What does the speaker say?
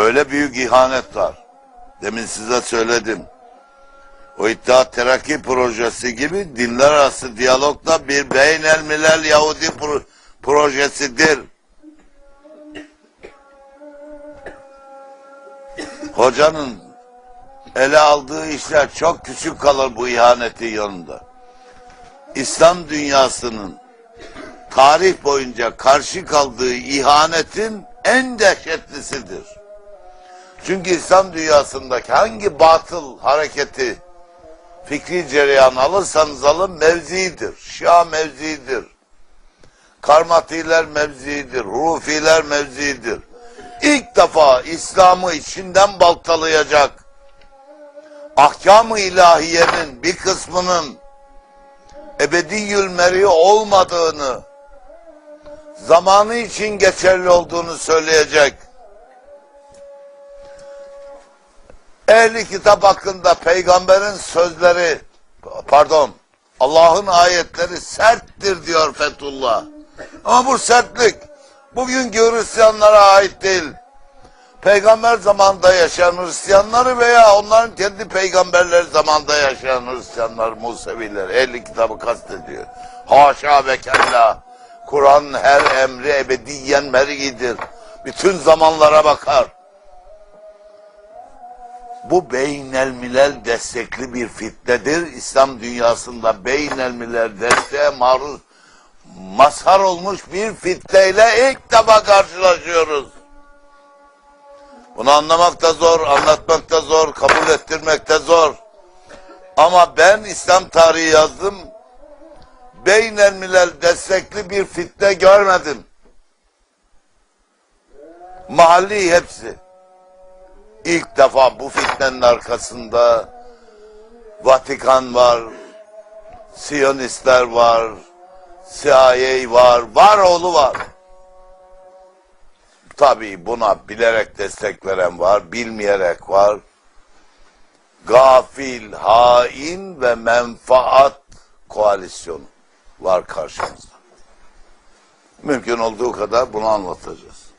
Öyle büyük ihanet var. Demin size söyledim. O İttihat Terakki projesi gibi dinler arası diyalogda bir beynel milel Yahudi pro- projesidir. Hocanın ele aldığı işler çok küçük kalır bu ihaneti yanında. İslam dünyasının tarih boyunca karşı kaldığı ihanetin en dehşetlisidir. Çünkü İslam dünyasındaki hangi batıl hareketi fikri cereyan alırsanız alın mevzidir. Şia mevzidir. Karmatiler mevzidir. Hurufiler mevzidir. İlk defa İslam'ı içinden baltalayacak ahkam-ı ilahiyenin bir kısmının ebediyül meri olmadığını zamanı için geçerli olduğunu söyleyecek ehli kitap hakkında peygamberin sözleri pardon Allah'ın ayetleri serttir diyor Fethullah. Ama bu sertlik bugünkü Hristiyanlara ait değil. Peygamber zamanında yaşayan Hristiyanları veya onların kendi peygamberleri zamanında yaşayan Hristiyanlar, Museviler, ehli kitabı kastediyor. Haşa ve kella. Kur'an her emri ebediyen mer'idir. Bütün zamanlara bakar. Bu beynel milel destekli bir fitnedir. İslam dünyasında beynel milel desteğe maruz mazhar olmuş bir fitneyle ilk defa karşılaşıyoruz. Bunu anlamak da zor, anlatmak da zor, kabul ettirmek de zor. Ama ben İslam tarihi yazdım. Beynel milel destekli bir fitne görmedim. Mahalli hepsi. İlk defa bu fitnenin arkasında Vatikan var, Siyonistler var, CIA var, var oğlu var. Tabii buna bilerek destek veren var, bilmeyerek var. Gafil, hain ve menfaat koalisyonu var karşımızda. Mümkün olduğu kadar bunu anlatacağız.